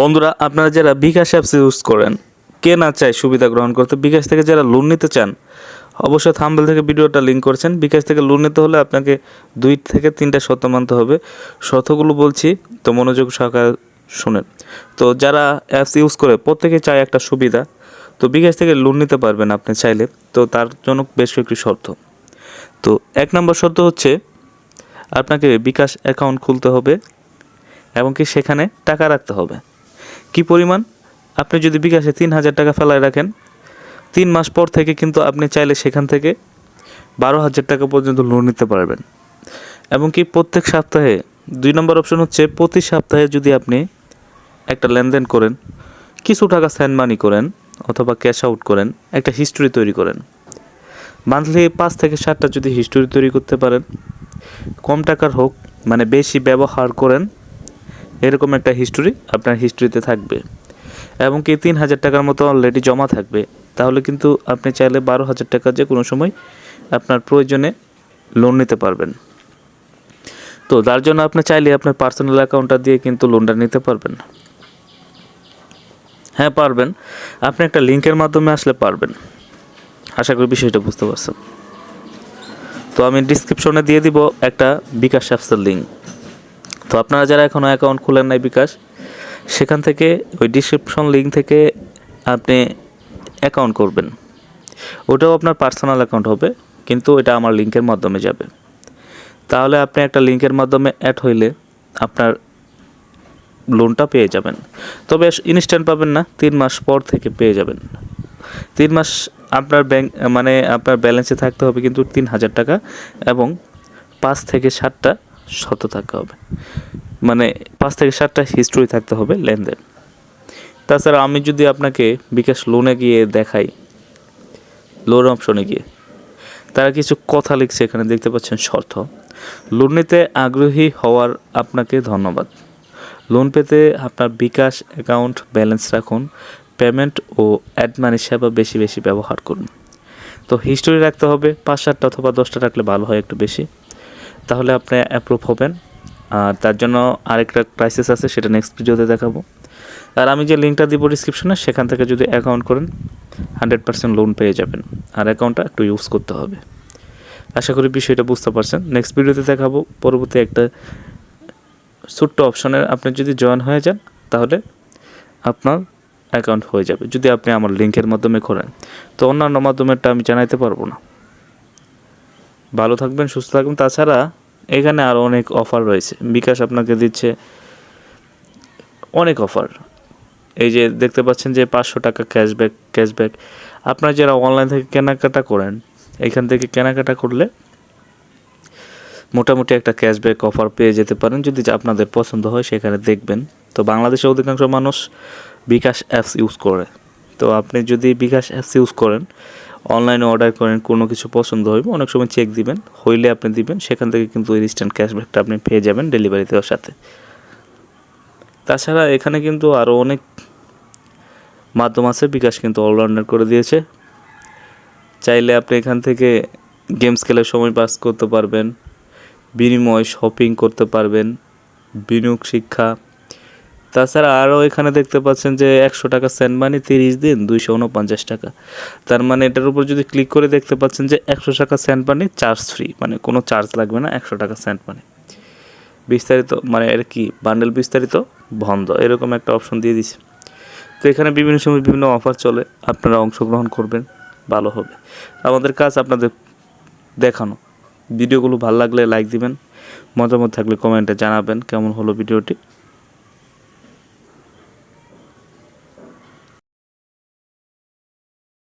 বন্ধুরা, আপনারা যারা বিকাশ অ্যাপস ইউজ করেন, কে না চায় সুবিধা গ্রহণ করতে, বিকাশ থেকে যারা লোন নিতে চান, অবশ্যই থাম্বেল থেকে ভিডিওটা লিঙ্ক করছেন। বিকাশ থেকে লোন নিতে হলে আপনাকে দুই থেকে তিনটা শর্ত মানতে হবে। শর্তগুলো বলছি, তো মনোযোগ সহকারে শুনেন। তো যারা অ্যাপস ইউজ করে, প্রত্যেকে চায় একটা সুবিধা, তো বিকাশ থেকে লোন নিতে পারবেন আপনি চাইলে, তো তার জন্য বেশ কয়েকটি শর্ত। তো এক নম্বর শর্ত হচ্ছে, আপনাকে বিকাশ অ্যাকাউন্ট খুলতে হবে এবং কি সেখানে টাকা রাখতে হবে। কি পরিমাণ? আপনি যদি বিকাশে তিন হাজার টাকা ফেলায় রাখেন, তিন মাস পর থেকে কিন্তু আপনি চাইলে সেখান থেকে বারো হাজার টাকা পর্যন্ত লোন নিতে পারবেন। এবং কি প্রত্যেক সপ্তাহে, দুই নম্বর অপশন হচ্ছে প্রতি সপ্তাহে যদি আপনি একটা লেনদেন করেন, কিছু টাকা স্যান্ড মানি করেন অথবা ক্যাশ আউট করেন, একটা হিস্টোরি তৈরি করেন। মান্থলি পাঁচ থেকে সাতটা যদি হিস্টোরি তৈরি করতে পারেন, কম টাকার হোক মানে বেশি ব্যবহার করেন এরকম একটা হিস্টোরি আপনার হিস্ট্রিতে থাকবে। এবং কি তিন হাজার টাকার মতো অলরেডি জমা থাকবে। তাহলে কিন্তু আপনি চাইলে বারো হাজার টাকা যে কোনো সময় আপনার প্রয়োজনে লোন নিতে পারবেন। তো তার জন্য আপনি চাইলে আপনার পার্সোনাল অ্যাকাউন্টটা দিয়ে কিন্তু লোনটা নিতে পারবেন। হ্যাঁ পারবেন। আপনি একটা লিঙ্কের মাধ্যমে আসলে পারবেন। আশা করি বিষয়টা বুঝতে পারছেন। তো আমি ডিসক্রিপশনে দিয়ে দিব একটা বিকাশ অ্যাপসের লিঙ্ক তো আপনারা যারা এখনও অ্যাকাউন্ট খুলেন নাই বিকাশ, সেখান থেকে ওই ডিসক্রিপশন লিঙ্ক থেকে আপনি অ্যাকাউন্ট করবেন। ওটাও আপনার পার্সোনাল অ্যাকাউন্ট হবে, কিন্তু এটা আমার লিঙ্কের মাধ্যমে যাবে। তাহলে আপনি একটা লিঙ্কের মাধ্যমে অ্যাড হইলে আপনার লোনটা পেয়ে যাবেন। তবে ইনস্ট্যান্ট পাবেন না, তিন মাস পর থেকে পেয়ে যাবেন। তিন মাস আপনার ব্যাংক মানে আপনার ব্যালেন্সে থাকতে হবে কিন্তু তিন হাজার টাকা এবং পাঁচ থেকে সাতটা শত থাকতে হবে। মানে পাঁচ থেকে সাতটা হিস্ট্রি থাকতে হবে লেনদেন। তাছাড়া আমি যদি আপনাকে বিকাশ লোনে গিয়ে দেখাই লোন অপশনে গিয়ে, তারা কিছু কথা লিখছে এখানে, দেখতে পাচ্ছেন শর্ত। লোন নিতে আগ্রহী হওয়ার আপনাকে ধন্যবাদ। লোন পেতে আপনার বিকাশ অ্যাকাউন্ট ব্যালেন্স রাখুন পেমেন্ট ও অ্যাডমানি সেবা বেশি বেশি ব্যবহার করুন। তো হিস্টোরি রাখতে হবে, পাঁচ সাতটা অথবা দশটা রাখলে ভালো হয় একটু বেশি। তাহলে আপনি অ্যাপ্রুভ হবেন। আর তার জন্য আরেকটা ক্রাইসিস আছে, সেটা নেক্সট ভিডিওতে দেখাবো। আর আমি যে লিঙ্কটা দিব ডিসক্রিপশনে সেখান থেকে যদি অ্যাকাউন্ট করেন হান্ড্রেড পার্সেন্ট লোন পেয়ে যাবেন। আর অ্যাকাউন্টটা একটু ইউজ করতে হবে। আশা করি বিষয়টা বুঝতে পারছেন। নেক্সট ভিডিওতে দেখাবো, পরবর্তী একটা ছোট্ট অপশনে আপনি যদি জয়েন হয়ে যান, তাহলে আপনার অ্যাকাউন্ট হয়ে যাবে। যদি আপনি আমার লিঙ্কের মাধ্যমে করেন। তো অন্যান্য মাধ্যমেরটা আমি জানাইতে পারব না। ভালো থাকবেন, সুস্থ থাকবেন। তাছাড়া এখানে আরও অনেক অফার রয়েছে। বিকাশ আপনাকে দিচ্ছে অনেক অফার এই যে দেখতে পাচ্ছেন যে পাঁচশো টাকা ক্যাশব্যাক ক্যাশব্যাক আপনারা যারা অনলাইন থেকে কেনাকাটা করেন, এখান থেকে কেনাকাটা করলে মোটামুটি একটা ক্যাশব্যাক অফার পেয়ে যেতে পারেন। যদি আপনাদের পছন্দ হয়, সেখানে দেখবেন। তো বাংলাদেশের অধিকাংশ মানুষ বিকাশ অ্যাপস ইউজ করে। তো আপনি যদি বিকাশ অ্যাপস ইউজ করেন অনলাইনে অর্ডার করেন, কোনো কিছু পছন্দ হইবে, অনেক সময় চেক দিবেন, হইলে আপনি দিবেন, সেখান থেকে কিন্তু ইনস্ট্যান্ট ক্যাশব্যাকটা আপনি পেয়ে যাবেন ডেলিভারি দেওয়ার সাথে। তাছাড়া এখানে কিন্তু আরও অনেক মাধ্যম আছে, বিকাশ কিন্তু অলরাউন্ডার করে দিয়েছে। চাইলে আপনি এখান থেকে গেমস খেলে সময় পাস করতে পারবেন, বিনিময় শপিং করতে পারবেন, বিনিয়োগ শিক্ষা তাছাড়া আরও এখানে দেখতে পাচ্ছেন যে একশো টাকা সেন্ট মানি তিরিশ দিন, দুইশো উনপঞ্চাশ টাকা। তার মানে এটার উপর যদি ক্লিক করে দেখতে পাচ্ছেন যে একশো টাকা সেন্ট মানি চার্জ ফ্রি মানে কোনো চার্জ লাগবে না, একশো টাকা সেন্ট মানি বিস্তারিত মানে এর কি বান্ডেল বিস্তারিত, বন্ধ, এরকম একটা অপশন দিয়ে দিছে। তো এখানে বিভিন্ন সময় বিভিন্ন অফার চলে, আপনারা অংশগ্রহণ করবেন, ভালো হবে। আমাদের কাজ আপনাদের দেখানো। ভিডিওগুলো ভালো লাগলে লাইক দিবেন, মতামত থাকলে কমেন্টে জানাবেন, কেমন হলো ভিডিওটি।